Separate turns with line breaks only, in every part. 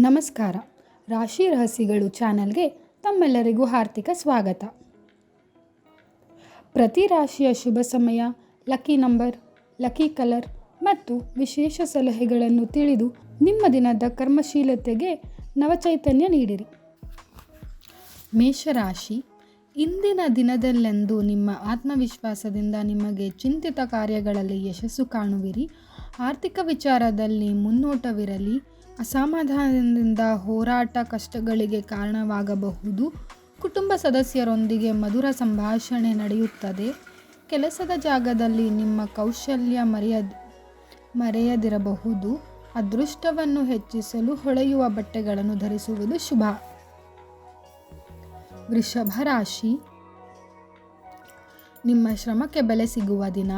ನಮಸ್ಕಾರ. ರಾಶಿ ರಹಸ್ಯಗಳು ಚಾನಲ್ಗೆ ತಮ್ಮೆಲ್ಲರಿಗೂ ಹಾರ್ದಿಕ ಸ್ವಾಗತ. ಪ್ರತಿ ರಾಶಿಯ ಶುಭ ಸಮಯ, ಲಕ್ಕಿ ನಂಬರ್, ಲಕ್ಕಿ ಕಲರ್ ಮತ್ತು ವಿಶೇಷ ಸಲಹೆಗಳನ್ನು ತಿಳಿದು ನಿಮ್ಮ ದಿನದ ಕರ್ಮಶೀಲತೆಗೆ ನವಚೈತನ್ಯ ನೀಡಿರಿ. ಮೇಷರಾಶಿ, ಇಂದಿನ ದಿನದಲ್ಲೆಂದು ನಿಮ್ಮ ಆತ್ಮವಿಶ್ವಾಸದಿಂದ ನಿಮಗೆ ಚಿಂತಿತ ಕಾರ್ಯಗಳಲ್ಲಿ ಯಶಸ್ಸು ಕಾಣುವಿರಿ. ಆರ್ಥಿಕ ವಿಚಾರದಲ್ಲಿ ಮುನ್ನೋಟವಿರಲಿ, ಅಸಮಾಧಾನದಿಂದ ಹೋರಾಟ ಕಷ್ಟಗಳಿಗೆ ಕಾರಣವಾಗಬಹುದು, ಕುಟುಂಬ ಸದಸ್ಯರೊಂದಿಗೆ ಮಧುರ ಸಂಭಾಷಣೆ ನಡೆಯುತ್ತದೆ, ಕೆಲಸದ ಜಾಗದಲ್ಲಿ ನಿಮ್ಮ ಕೌಶಲ್ಯ ಮರೆಯದ, ಮರೆಯದಿರಬಹುದು, ಅದೃಷ್ಟವನ್ನು ಹೆಚ್ಚಿಸಲು ಹೊಳೆಯುವ ಬಟ್ಟೆಗಳನ್ನು ಧರಿಸುವುದು ಶುಭ. ವೃಷಭ ರಾಶಿ. ನಿಮ್ಮ ಶ್ರಮಕ್ಕೆ ಬೆಲೆ ಸಿಗುವ ದಿನ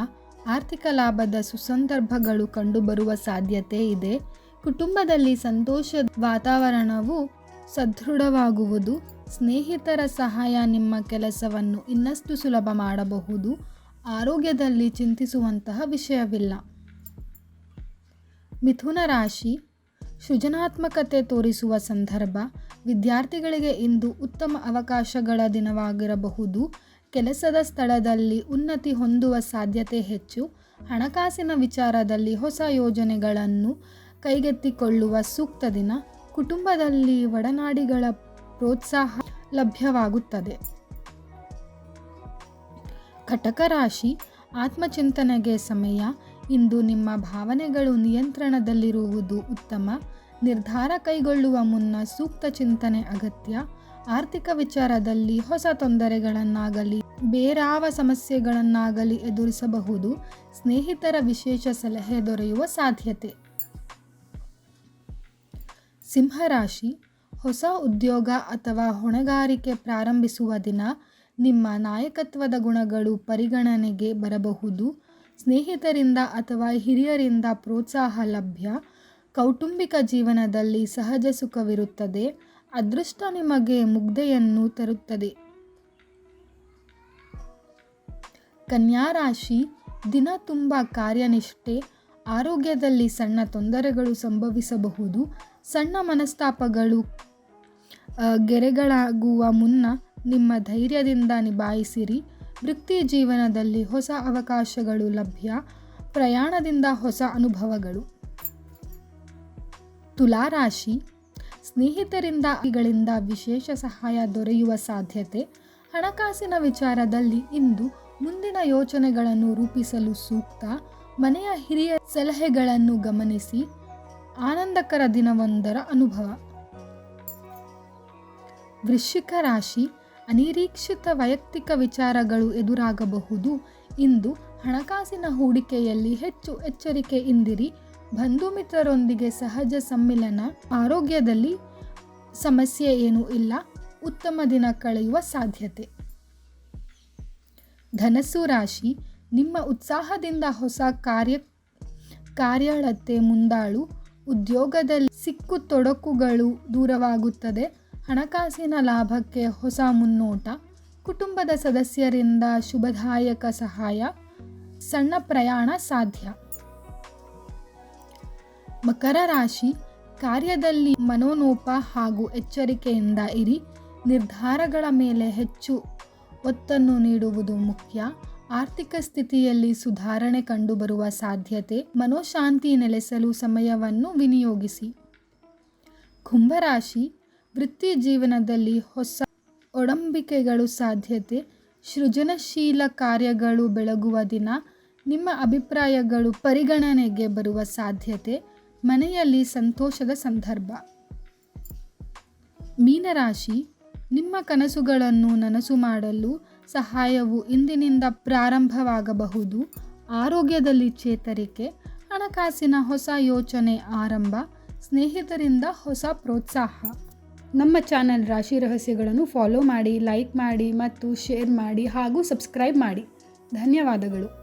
ಆರ್ಥಿಕ ಲಾಭದ ಸುಸಂದರ್ಭಗಳು ಕಂಡುಬರುವ ಸಾಧ್ಯತೆ ಇದೆ. ಕುಟುಂಬದಲ್ಲಿ ಸಂತೋಷದ ವಾತಾವರಣವು ಸದೃಢವಾಗುವುದು. ಸ್ನೇಹಿತರ ಸಹಾಯ ನಿಮ್ಮ ಕೆಲಸವನ್ನು ಇನ್ನಷ್ಟು ಸುಲಭ ಮಾಡಬಹುದು. ಆರೋಗ್ಯದಲ್ಲಿ ಚಿಂತಿಸುವಂತಹ ವಿಷಯವಿಲ್ಲ. ಮಿಥುನ ರಾಶಿ. ಸೃಜನಾತ್ಮಕತೆ ತೋರಿಸುವ ಸಂದರ್ಭ. ವಿದ್ಯಾರ್ಥಿಗಳಿಗೆ ಇಂದು ಉತ್ತಮ ಅವಕಾಶಗಳ ದಿನವಾಗಿರಬಹುದು. ಕೆಲಸದ ಸ್ಥಳದಲ್ಲಿ ಉನ್ನತಿ ಹೊಂದುವ ಸಾಧ್ಯತೆ ಹೆಚ್ಚು. ಹಣಕಾಸಿನ ವಿಚಾರದಲ್ಲಿ ಹೊಸ ಯೋಜನೆಗಳನ್ನು ಕೈಗೆತ್ತಿಕೊಳ್ಳುವ ಸೂಕ್ತ ದಿನ. ಕುಟುಂಬದಲ್ಲಿ ಒಡನಾಡಿಗಳ ಪ್ರೋತ್ಸಾಹ ಲಭ್ಯವಾಗುತ್ತದೆ. ಕಟಕ ರಾಶಿ. ಆತ್ಮಚಿಂತನೆಗೆ ಸಮಯ. ಇಂದು ನಿಮ್ಮ ಭಾವನೆಗಳು ನಿಯಂತ್ರಣದಲ್ಲಿರುವುದು ಉತ್ತಮ. ನಿರ್ಧಾರ ಕೈಗೊಳ್ಳುವ ಮುನ್ನ ಸೂಕ್ತ ಚಿಂತನೆ ಅಗತ್ಯ. ಆರ್ಥಿಕ ವಿಚಾರದಲ್ಲಿ ಹೊಸ ತೊಂದರೆಗಳನ್ನಾಗಲಿ, ಬೇರಾವ ಸಮಸ್ಯೆಗಳನ್ನಾಗಲಿ ಎದುರಿಸಬಹುದು. ಸ್ನೇಹಿತರ ವಿಶೇಷ ಸಲಹೆ ದೊರೆಯುವ ಸಾಧ್ಯತೆ. ಸಿಂಹರಾಶಿ, ಹೊಸ ಉದ್ಯೋಗ ಅಥವಾ ಹೊಣೆಗಾರಿಕೆ ಪ್ರಾರಂಭಿಸುವ ದಿನ ನಿಮ್ಮ ನಾಯಕತ್ವದ ಗುಣಗಳು ಪರಿಗಣನೆಗೆ ಬರಬಹುದು. ಸ್ನೇಹಿತರಿಂದ ಅಥವಾ ಹಿರಿಯರಿಂದ ಪ್ರೋತ್ಸಾಹ ಲಭ್ಯ. ಕೌಟುಂಬಿಕ ಜೀವನದಲ್ಲಿ ಸಹಜ ಸುಖವಿರುತ್ತದೆ. ಅದೃಷ್ಟ ನಿಮಗೆ ಮುಗ್ಧೆಯನ್ನು ತರುತ್ತದೆ. ಕನ್ಯಾ ರಾಶಿ ದಿನ ತುಂಬ ಕಾರ್ಯನಿಷ್ಠೆ, ಆರೋಗ್ಯದಲ್ಲಿ ಸಣ್ಣ ತೊಂದರೆಗಳು ಸಂಭವಿಸಬಹುದು. ಸಣ್ಣ ಮನಸ್ತಾಪಗಳು ಗೆರೆಗಳಾಗುವ ಮುನ್ನ ನಿಮ್ಮ ಧೈರ್ಯದಿಂದ ನಿಭಾಯಿಸಿರಿ. ವೃತ್ತಿ ಜೀವನದಲ್ಲಿ ಹೊಸ ಅವಕಾಶಗಳು ಲಭ್ಯ, ಪ್ರಯಾಣದಿಂದ ಹೊಸ ಅನುಭವಗಳು. ತುಲಾರಾಶಿ ಸ್ನೇಹಿತರಿಂದ ಗಳಿಂದ ವಿಶೇಷ ಸಹಾಯ ದೊರೆಯುವ ಸಾಧ್ಯತೆ, ಹಣಕಾಸಿನ ವಿಚಾರದಲ್ಲಿ ಇಂದು ಮುಂದಿನ ಯೋಚನೆಗಳನ್ನು ರೂಪಿಸಲು ಸೂಕ್ತ, ಮನೆಯ ಹಿರಿಯ ಸಲಹೆಗಳನ್ನು ಗಮನಿಸಿ. ಆನಂದಕರ ದಿನವೊಂದರ ಅನುಭವ. ವೃಶ್ಚಿಕ ರಾಶಿ, ಅನಿರೀಕ್ಷಿತ ವೈಯಕ್ತಿಕ ವಿಚಾರಗಳು ಎದುರಾಗಬಹುದು. ಇಂದು ಹಣಕಾಸಿನ ಹೂಡಿಕೆಯಲ್ಲಿ ಹೆಚ್ಚು ಎಚ್ಚರಿಕೆಯಿಂದಿರಿ ಬಂಧು ಮಿತ್ರರೊಂದಿಗೆ ಸಹಜ ಸಮ್ಮಿಲನ ಆರೋಗ್ಯದಲ್ಲಿ ಸಮಸ್ಯೆ ಏನೂ ಇಲ್ಲ. ಉತ್ತಮ ದಿನ ಕಳೆಯುವ ಸಾಧ್ಯತೆ. ಧನಸ್ಸು ರಾಶಿ, ನಿಮ್ಮ ಉತ್ಸಾಹದಿಂದ ಹೊಸ ಕಾರ್ಯ, ಕಾರ್ಯಳತೆ ಮುಂದಾಳು. ಉದ್ಯೋಗದಲ್ಲಿ ಸಿಕ್ಕು ತೊಡಕುಗಳು ದೂರವಾಗುತ್ತದೆ. ಹಣಕಾಸಿನ ಲಾಭಕ್ಕೆ ಹೊಸ ಮುನ್ನೋಟ. ಕುಟುಂಬದ ಸದಸ್ಯರಿಂದ ಶುಭದಾಯಕ ಸಹಾಯ. ಸಣ್ಣ ಪ್ರಯಾಣ ಸಾಧ್ಯ. ಮಕರ ರಾಶಿ ಕಾರ್ಯದಲ್ಲಿ ಮನೋನೋಪ ಹಾಗೂ ಎಚ್ಚರಿಕೆಯಿಂದ ಇರಿ. ನಿರ್ಧಾರಗಳ ಮೇಲೆ ಹೆಚ್ಚು ಒತ್ತನ್ನು ನೀಡುವುದು ಮುಖ್ಯ. ಆರ್ಥಿಕ ಸ್ಥಿತಿಯಲ್ಲಿ ಸುಧಾರಣೆ ಕಂಡುಬರುವ ಸಾಧ್ಯತೆ. ಮನೋಶಾಂತಿ ನೆಲೆಸಲು ಸಮಯವನ್ನು ವಿನಿಯೋಗಿಸಿ. ಕುಂಭರಾಶಿ ವೃತ್ತಿ ಜೀವನದಲ್ಲಿ ಹೊಸ ಒಡಂಬಿಕೆಗಳು ಸಾಧ್ಯತೆ. ಸೃಜನಶೀಲ ಕಾರ್ಯಗಳು ಬೆಳಗುವ ದಿನ. ನಿಮ್ಮ ಅಭಿಪ್ರಾಯಗಳು ಪರಿಗಣನೆಗೆ ಬರುವ ಸಾಧ್ಯತೆ. ಮನೆಯಲ್ಲಿ ಸಂತೋಷದ ಸಂದರ್ಭ. ಮೀನರಾಶಿ, ನಿಮ್ಮ ಕನಸುಗಳನ್ನು ನನಸು ಮಾಡಲು ಸಹಾಯವು ಇಂದಿನಿಂದ ಪ್ರಾರಂಭವಾಗಬಹುದು. ಆರೋಗ್ಯದಲ್ಲಿ ಚೇತರಿಕೆ, ಹಣಕಾಸಿನ ಹೊಸ ಯೋಚನೆ ಆರಂಭ, ಸ್ನೇಹಿತರಿಂದ ಹೊಸ ಪ್ರೋತ್ಸಾಹ. ನಮ್ಮ ಚಾನಲ್ ರಾಶಿ ರಹಸ್ಯಗಳನ್ನು ಫಾಲೋ ಮಾಡಿ, ಲೈಕ್ ಮಾಡಿ ಮತ್ತು ಶೇರ್ ಮಾಡಿ ಹಾಗೂ ಸಬ್ಸ್ಕ್ರೈಬ್ ಮಾಡಿ. ಧನ್ಯವಾದಗಳು.